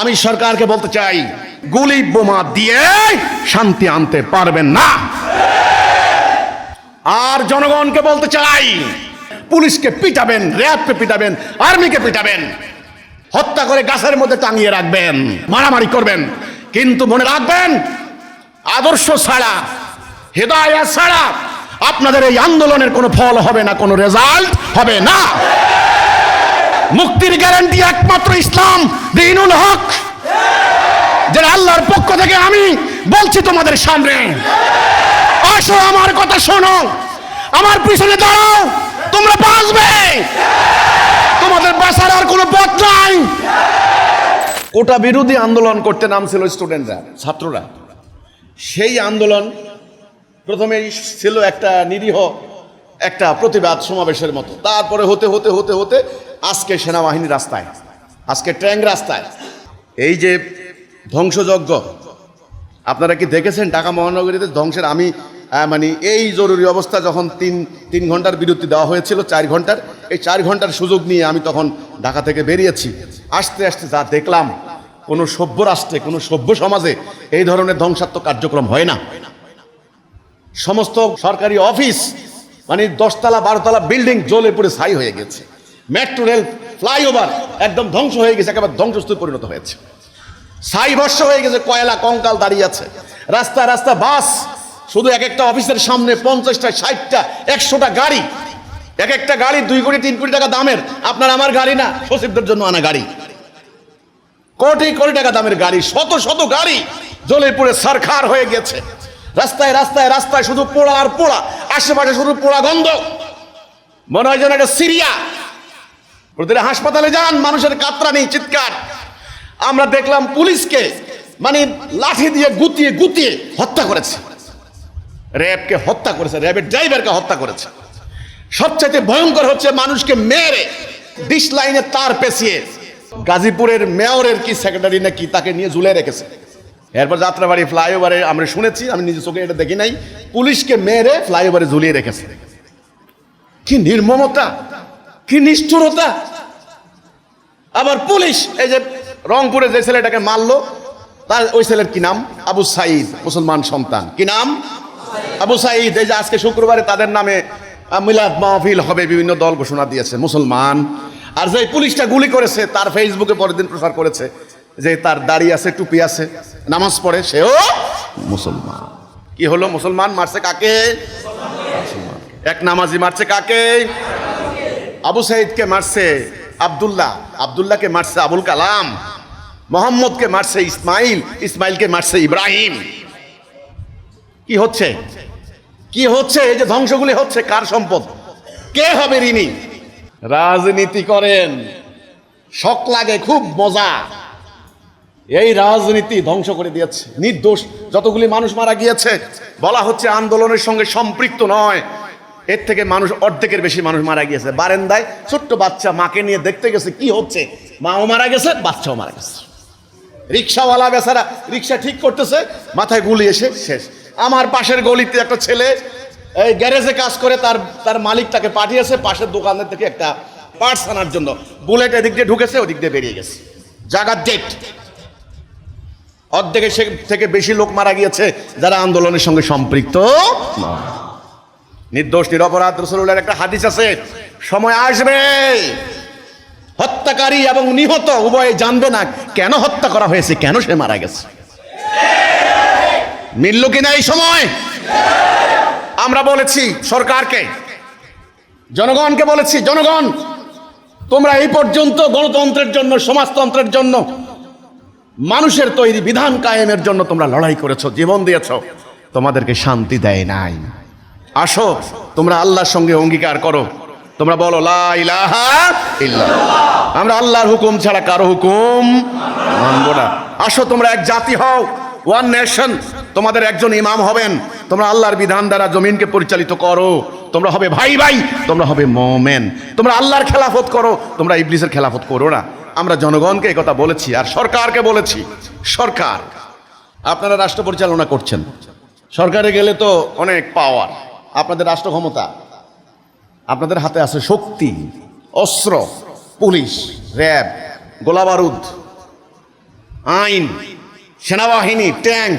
আমি সরকারকে বলতে চাই, গুলি বোমা দিয়ে শান্তি আনতে পারবেন না। আর জনগণকে বলতে চাই, পুলিশকে পিটাবেন, র্যাবকে পিটাবেন, আর্মিকে পিটাবেন, হত্যা করে গাছের মধ্যে টাঙিয়ে রাখবেন, মারামারি করবেন, কিন্তু মনে রাখবেন, আদর্শ ছাড়া হেদায়া ছাড়া আপনাদের এই আন্দোলনের কোনো ফল হবে না, কোনো রেজাল্ট হবে না। মুক্তির গ্যারান্টি একমাত্র ইসলাম, দিনুল হক। যেটা আল্লাহর পক্ষ থেকে আমি বলছি তোমাদের সামনে। আসো, আমার কথা শোনো। আমার পিছনে দাঁড়াও, তোমরা বাঁচবে। তোমাদের বাঁচার আর কোনো পথ নাই। কোটা বিরোধী আন্দোলন করতে নামছিল স্টুডেন্টরা, ছাত্ররা। সেই আন্দোলন প্রথমেই ছিল একটা নিরীহ একটা প্রতিবাদ সমাবেশের মতো। তারপরে হতে হতে হতে হতে আজকে সেনাবাহিনী রাস্তায়, আজকে ট্যাঙ্ক রাস্তায়। এই যে ধ্বংসযজ্ঞ, আপনারা কি দেখেছেন ঢাকা মহানগরীতে ধ্বংসের? আমি মানে এই জরুরি অবস্থা যখন তিন তিন ঘণ্টার বিরতি দেওয়া হয়েছিল, চার ঘণ্টার, এই চার ঘণ্টার সুযোগ নিয়ে আমি তখন ঢাকা থেকে বেরিয়েছি। আস্তে আস্তে যা দেখলাম, কোনো সভ্য রাষ্ট্রে, কোনো সভ্য সমাজে এই ধরনের ধ্বংসাত্মক কার্যক্রম হয় না। সমস্ত সরকারি অফিস মানে দশতলা, বারোতলা বিল্ডিং জ্বলে পুড়ে ছাই হয়ে গেছে। মেট্রো রেল ফ্লাইওভার একদম ধ্বংস হয়ে গেছে, একেবারে ধ্বংসস্তূপ পরিণত হয়েছে। ছাই ভস্য হয়ে গেছে, কয়লা, কঙ্কাল দাঁড়িয়ে আছে। রাস্তা রাস্তা, বাস, শুধু এক একটা অফিসের সামনে পঞ্চাশটা, ষাটটা, একশোটা গাড়ি। এক একটা গাড়ি দুই কোটি, তিন কোটি টাকা দামের। আপনার আমার গাড়ি না, সচিবদের জন্য আনা গাড়ি। কোটি কোটি টাকা দামের গাড়ি, শত শত গাড়ি জ্বলে পুড়ে সারখার হয়ে গেছে। রাস্তায় রাস্তায় রাস্তায় শুধু পোড়া আর পোড়া। আশেপাশে শুধু পোড়া গন্ধ। মনে হয় যেন একটা সিরিয়া। প্রতিটা হাসপাতালে যান, মানুষের কাতরা নেই, চিৎকার। আমরা দেখলাম পুলিশকে মানে লাঠি দিয়ে গুতিয়ে গুতিয়ে হত্যা করেছে। র্যাবকে হত্যা করেছে, র্যাবের ড্রাইভারকে হত্যা করেছে। সবচাইতে ভয়ঙ্কর হচ্ছে মানুষকে মেরে, ডিশ লাইনে তার পেঁচিয়ে। গাজীপুরের মেয়রের কি সেক্রেটারি না কি তাকে নিয়ে ঝুলে রেখেছে? এরপর যাত্রাবাড়ি ফ্লাইওভারে আমরা শুনেছি, আমি নিজে চোখে এটা দেখি নাই, পুলিশকে মেরে ফ্লাইওভারে ঝুলিয়ে রেখেছে। কি নির্মমতা, কি নিষ্ঠুরতা। আবার পুলিশ, এই যে রংপুরে যে ছেলেটাকে মারলো, তার ওই ছেলের কি নাম? আবু সাইদ মুসলমান সন্তান। কি নাম? আবু সাইদ এই যে আজকে শুক্রবারে তাদের নামে মিলাদ মাহফিল হবে, বিভিন্ন দল ঘোষণা দিয়েছে, মুসলমান। আর যে পুলিশটা গুলি করেছে, তার ফেসবুকে পরের দিন প্রচার করেছে যে তার দাড়ি আছে, টুপি আছে, নামাজ পড়ে, সেও মুসলমান। কি হলো, মুসলমান মারছে কাকে? এক নামাজি মারছে কাকে? আবু সাইদকে মারছে আব্দুল্লাহ, আব্দুল্লাহকে মারছে আবুল কালাম, মোহাম্মদকে মারছে ইসমাইল, ইসমাইলকে মারছে ইব্রাহিম। কি হচ্ছে? কি হচ্ছে? এই যে ধ্বংসগুলি হচ্ছে, কার সম্পদ? কে হবে ঋণী? রাজনীতি করেন। শখ লাগে, খুব মজা। এই রাজনীতি ধ্বংস করে দিয়েছে। নির্দোষ, যতগুলি মানুষ মারা গিয়েছে, বলা হচ্ছে আন্দোলনের সঙ্গে সম্পৃক্ত নয়। এর থেকে মানুষ অর্ধেকের বেশি মানুষ মারা গিয়েছে। বারেন্দায় ছোট্ট বাচ্চা মাকে নিয়ে দেখতে গেছে, কি হচ্ছে? মাও মারা গেছে, বাচ্চাও মারা গেছে। রিক্সাওয়ালা বেচারা রিক্সা ঠিক করতেছে, মাথায় গুলি এসে শেষ। আমার পাশের গলিতে একটা ছেলে এই গ্যারেজে কাজ করে, তার তার মালিক তাকে পাঠিয়েছে পাশের দোকানের থেকে একটা পার্টস আনার জন্য। বুলেট এদিক দিয়ে ঢুকেছে, ওদিক দিয়ে বেরিয়ে গেছে। জাগার ডেট অর্ধেকের সে- থেকে বেশি লোক মারা গিয়েছে যারা আন্দোলনের সঙ্গে সম্পৃক্ত। নির্দোষ, নিরপরাধ রসুলের একটা হাদিস আছে। সময় আসবে। হত্যাকারী এবং নিহত উভয়ে জানবে না কেন হত্যা করা হয়েছে, কেন সে মারা গেছে। মিলল কিনা এই সময়? আমরা বলেছি সরকারকে, জনগণকে বলেছি, জনগণ, তোমরা এই পর্যন্ত গণতন্ত্রের জন্য, সমাজতন্ত্রের জন্য মানুষের তৈরি বিধান কায়েমের জন্য তোমরা লড়াই করেছ, জীবন দিয়েছ। তোমাদেরকে শান্তি দেয় নাই। আসো, তোমরা আল্লাহর সঙ্গে অঙ্গীকার করো। তোমরা বলো। আমরা আল্লাহর হুকুম ছাড়া কারও হুকুম না। আসো, তোমরা এক জাতি হও ওয়ান নেশন তোমাদের একজন ইমাম হবেন। তোমরা আল্লাহর বিধান দ্বারা জমিনকে পরিচালিত করো। তোমরা হবে ভাই ভাই তোমরা হবে মোমেন। তোমরা আল্লাহর খেলাফত করো। তোমরা ইবলিসের খেলাফত করো না। আমরা জনগণকে কথা বলেছি আর সরকারকে বলেছি। সরকার, আপনারা রাষ্ট্র পরিচালনা করছেন। সরকারে গেলে তো অনেক পাওয়ার আপনাদের রাষ্ট্র ক্ষমতা, আপনাদের হাতে আছে শক্তি, অস্ত্র, পুলিশ, র্যাব, গোলাবারুদ, আইন, সেনাবাহিনী, ট্যাঙ্ক,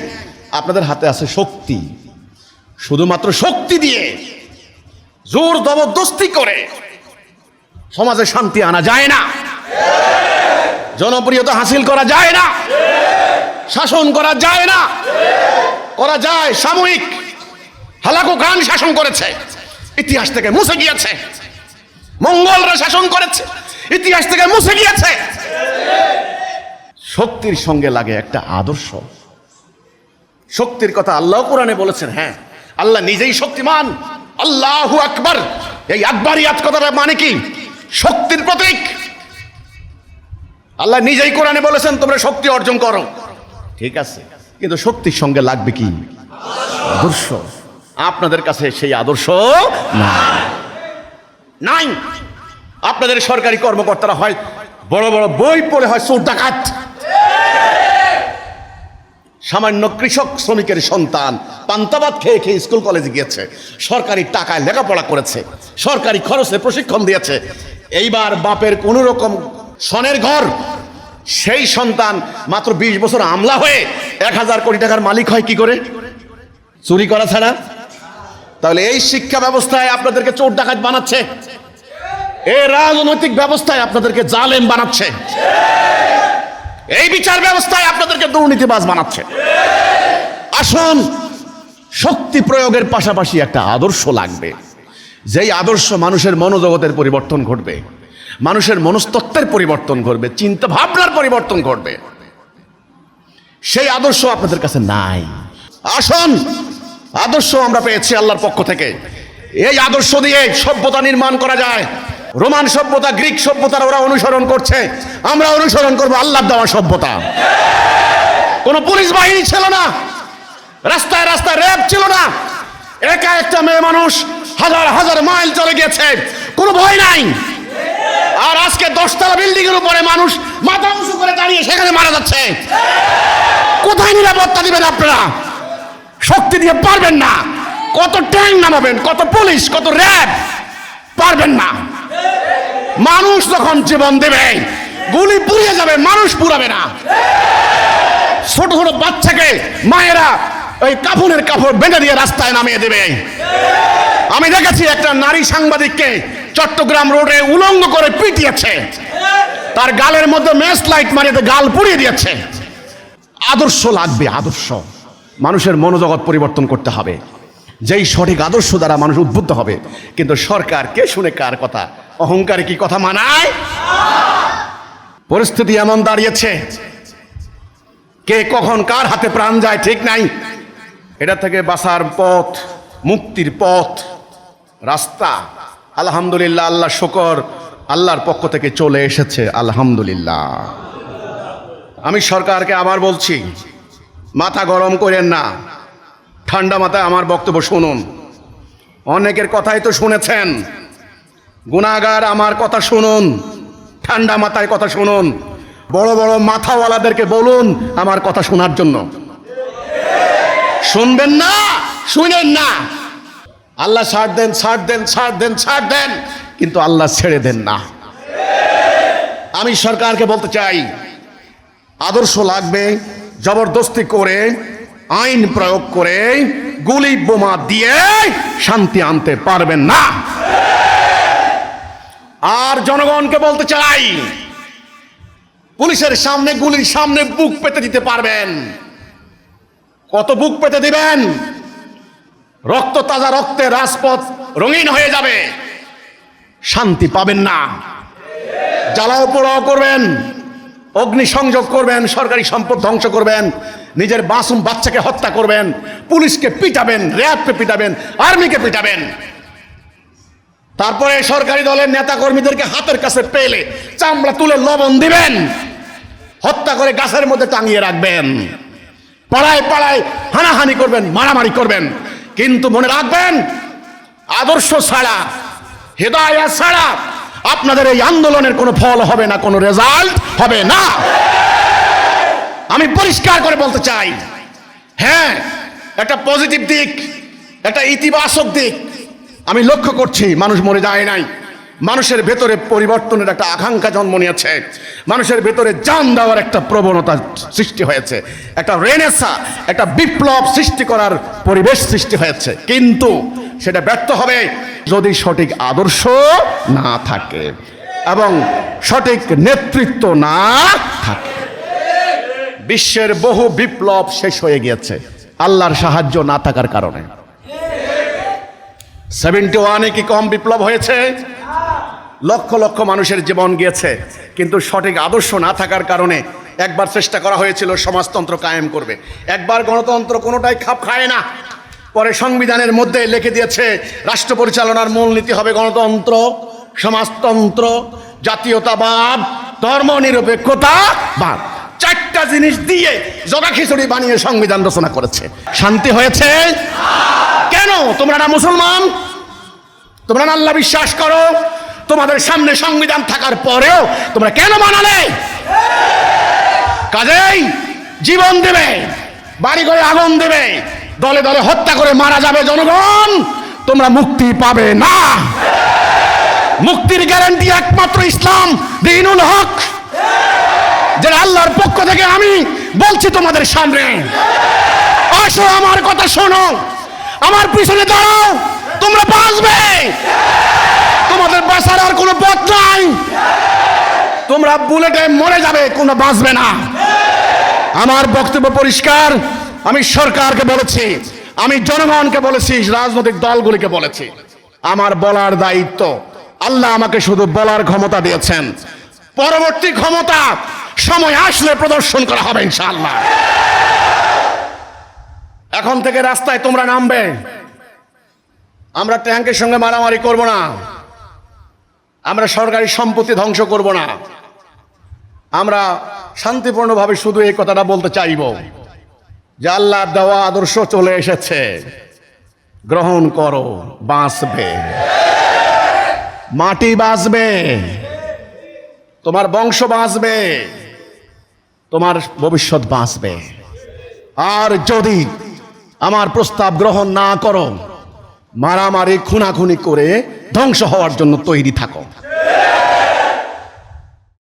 আপনাদের হাতে আছে শক্তি। শুধুমাত্র শক্তি দিয়ে জোর জবরদস্তি করে সমাজে শান্তি আনা যায় না। জনপ্রিয়তা হাসিল করা যায় না। শাসন করা যায় না। করা যায় সাময়িক। হালাকু খান শাসন করেছে। ইতিহাস থেকে মুছে গিয়েছে। মঙ্গলরা শাসন করেছে। ইতিহাস থেকে মুছে গিয়েছে। শক্তির সঙ্গে লাগে একটা আদর্শ। শক্তির কথা আল্লাহ কোরআনে বলেছেন হ্যাঁ। আল্লাহ নিজেই শক্তিমান। আল্লাহু আকবার। এই আকবরিয়াত কথাটা মানে কি? শক্তির প্রতীক। আল্লাহ নিজেই কোরআনে বলেছেন, তোমরা শক্তি অর্জন করো। ঠিক আছে, কিন্তু শক্তির সঙ্গে লাগবে কি? আদর্শ। আপনাদের কাছে সেই আদর্শ নাই। আপনাদের সরকারি কর্মকর্তারা হয় বড় বড় বই পড়ে হয় চোর ডাকাত। সামান্য কৃষক শ্রমিকের সন্তান পান্তাবাদ খেয়ে খেয়ে স্কুল কলেজে গিয়েছে, সরকারি টাকায় লেখাপড়া করেছে, সরকারি খরচে প্রশিক্ষণ দিয়েছে। এইবার বাপের কোনো রকম সনের ঘর। সেই সন্তান মাত্র বিশ বছর আমলা হয়ে এক হাজার কোটি টাকার মালিক হয় কি করে? চুরি করা ছাড়া। তাহলে এই শিক্ষা ব্যবস্থায় আপনাদেরকে চোর ডাকাত বানাচ্ছে। এই রাজনৈতিক ব্যবস্থায় আপনাদেরকে জালেম বানাচ্ছে। এই বিচার ব্যবস্থায় আপনাদেরকে দুর্নীতিবাজ বানাচ্ছে। আসুন, শক্তি প্রয়োগের পাশাপাশি একটা আদর্শ লাগবে। যেই আদর্শ মানুষের মনোজগতের পরিবর্তন ঘটবে। মানুষের মনস্তত্ত্বের পরিবর্তন ঘটবে চিন্তা ভাবনার পরিবর্তন ঘটবে। সেই আদর্শ আপনাদের কাছে নাই। আসুন, আদর্শ আমরা পেয়েছি আল্লাহর পক্ষ থেকে। এই আদর্শ দিয়ে সভ্যতা নির্মাণ করা যায়। রোমান সভ্যতা, গ্রিক সভ্যতার ওরা অনুসরণ করছে। আমরা অনুসরণ করব আল্লাহ দেওয়া সভ্যতা। কোনো পুলিশ বাহিনী ছিল না। রাস্তায় রাস্তায় র্যাব ছিল না। একা একটা মেয়ে মানুষ হাজার হাজার মাইল চলে গেছে কোনো ভয় নাই। আর আজকে দশতলা বিল্ডিং এর উপরে মানুষ মাথা উঁচু করে দাঁড়িয়ে সেখানে মারা যাচ্ছে। কোথায় নিরাপত্তা দিবেন আপনারা? শক্তি দিয়ে পারবেন না। কত ট্যাঙ্ক নামাবেন, কত পুলিশ, কত র্যাব, পারবেন না। মানুষ যখন জীবন দেবে, গুলি পুড়িয়ে যাবে, মানুষ পুরাবে না। ছোট ছোট বাচ্চাকে মায়েরা ওই কাফনের কাপড় বেঁধে দিয়ে রাস্তায় নামিয়ে দেবে। আমি দেখেছি একটা নারী সাংবাদিককে চট্টগ্রাম রোডে উলঙ্গ করে পিটিয়েছে। তার গালের মধ্যে ম্যাচ লাইট মারিয়ে গাল পুড়িয়ে দিয়েছে। আদর্শ লাগবে, আদর্শ। মানুষের মনোজগৎ পরিবর্তন করতে হবে। যেই সঠিক আদর্শ দ্বারা মানুষ উদ্বুদ্ধ হবে, কিন্তু সরকার কে শুনে কার কথা? অহংকারে কি কথা মানায়? পরিস্থিতি এমন দাঁড়িয়েছে, কে কখন কার হাতে প্রাণ যায় ঠিক নাই। এটা থেকে বাঁচার পথ, মুক্তির পথ, রাস্তা। আলহামদুলিল্লাহ, আল্লাহ শকর। আল্লাহর পক্ষ থেকে চলে এসেছে, আলহামদুলিল্লাহ। আমি সরকারকে আবার বলছি, মাথা গরম করেন না। ঠান্ডা মাথায় আমার বক্তব্য শুনুন। অনেকের কথাই তো শুনেছেন। গুণাগার আমার কথা শুনুন। ঠান্ডা মাথায় কথা শুনুন। বড় বড় মাথাওয়ালাদেরকে বলুন আমার কথা শোনার জন্য। শুনবেন না, শুনেন না। আল্লাহ ছাড় দেন ছাড় দেন ছাড় দেন ছাড় দেন, কিন্তু আল্লাহ ছেড়ে দেন না। আমি সরকারকে বলতে চাই, আদর্শ লাগবে, জবরদস্তি করে, আইন প্রয়োগ করে, গুলি বোমা দিয়ে শান্তি আনতে পারবেন না। আর জনগণকে বলতে চাই, পুলিশের সামনে, গুলির সামনে বুক পেতে দিতে পারবেন। কত বুক পেতে দিবেন? রক্ত তাজা রক্তে রাজপথ রঙিন হয়ে যাবে। শান্তি পাবেন না। জ্বালাও পোড়াও করবেন, অগ্নি সংযোগ করবেন, সরকারি সম্পদ ধ্বংস করবেন, নিজের মাসুম বাচ্চাকে হত্যা করবেন, পুলিশকে পিটাবেন, র্যাবকে পিটাবেন, আর্মিকে পিটাবেন। তারপরে সরকারি দলের নেতা কর্মীদেরকে হাতের কাছে পেলে চামড়া তুলে লবণ দিবেন, হত্যা করে গাছের মধ্যে টাঙিয়ে রাখবেন। পাড়ায় পাড়ায় হানাহানি করবেন, মারামারি করবেন। কিন্তু মনে রাখবেন, আদর্শ ছাড়া হেদায়া ছাড়া আপনাদের এই আন্দোলনের কোনো ফল হবে না, কোনো রেজাল্ট হবে না। আমি পরিষ্কার করে বলতে চাই হ্যাঁ একটা পজিটিভ দিক, একটা ইতিবাচক দিক, আমি লক্ষ্য করছি, মানুষ মরে যায় নাই। মানুষের ভেতরে পরিবর্তনের একটা আকাঙ্ক্ষা জন্ম নিয়েছে। মানুষের ভেতরে জান দেওয়ার একটা প্রবণতা সৃষ্টি হয়েছে। একটা রেনেসা, একটা বিপ্লব সৃষ্টি করার পরিবেশ সৃষ্টি হয়েছে। কিন্তু সেটা ব্যর্থ হবে যদি সঠিক আদর্শ না থাকে এবং সঠিক নেতৃত্ব না থাকে। বিশ্বের বহু বিপ্লব শেষ হয়ে গিয়েছে। আল্লাহর সাহায্য না থাকার কারণে। সেভেন্টি ওয়ানে কি কম বিপ্লব হয়েছে? লক্ষ লক্ষ মানুষের জীবন গিয়েছে, কিন্তু সঠিক আদর্শ না থাকার কারণে একবার চেষ্টা করা হয়েছিল, সমাজতন্ত্র কায়েম করবে। একবার গণতন্ত্র কোনোটাই খাপ খায় না। পরে সংবিধানের মধ্যে লিখে দিয়েছে, রাষ্ট্র পরিচালনার মূলনীতি হবে গণতন্ত্র, সমাজতন্ত্র, জাতীয়তাবাদ ধর্ম চারটা জিনিস দিয়ে জগা খিচুড়ি বানিয়ে সংবিধান রচনা করেছে। শান্তি হয়েছে? কেন? তোমরা না মুসলমান? তোমরা না আল্লাহ বিশ্বাস করো? তোমাদের সামনে সংবিধান থাকার পরেও তোমরা কেন মানালে? কাজেই জীবন দেবে বাড়ি করে আগুন দেবে, দলে দলে হত্যা করে মারা যাবে জনগণ, তোমরা মুক্তি পাবে না। মুক্তির গ্যারান্টি একমাত্র ইসলাম, দিনুল হক। যেটা আল্লাহর পক্ষ থেকে আমি বলছি তোমাদের সামনে। আসো আমার কথা শোনো। আমার পিছনে দাঁড়াও। তোমরা বাঁচবে। তোমাদের বাঁচার আর কোনো পথ নাই। তোমরা বুলেটে মরে যাবে, কোনো বাঁচবে না। আমার বক্তব্য পরিষ্কার। আমি সরকারকে বলেছি, আমি জনগণকে বলেছি, রাজনৈতিক দলগুলিকে বলেছি। আমার বলার দায়িত্ব। আল্লাহ আমাকে শুধু বলার ক্ষমতা দিয়েছেন। পরবর্তী ক্ষমতা সময় আসলে প্রদর্শন করা হবে ইনশাআল্লাহ। এখন থেকে রাস্তায় তোমরা নামবে। আমরা ট্যাঙ্কের সঙ্গে মারামারি করব না। আমরা সরকারি সম্পত্তি ধ্বংস করব না। আমরা শান্তিপূর্ণভাবে শুধু এই কথাটা বলতে চাইব যে আল্লাহর দেওয়া আদর্শ চলে এসেছে। গ্রহণ করো, বাঁচবে। মাটি বাঁচবে। তোমার বংশ বাঁচবে। তোমার ভবিষ্যৎ বাঁচবে। আর যদি আমার প্রস্তাব গ্রহণ না করো, মারামারি, খুনাখুনি করে ধ্বংস হওয়ার জন্য তৈরি থাকো।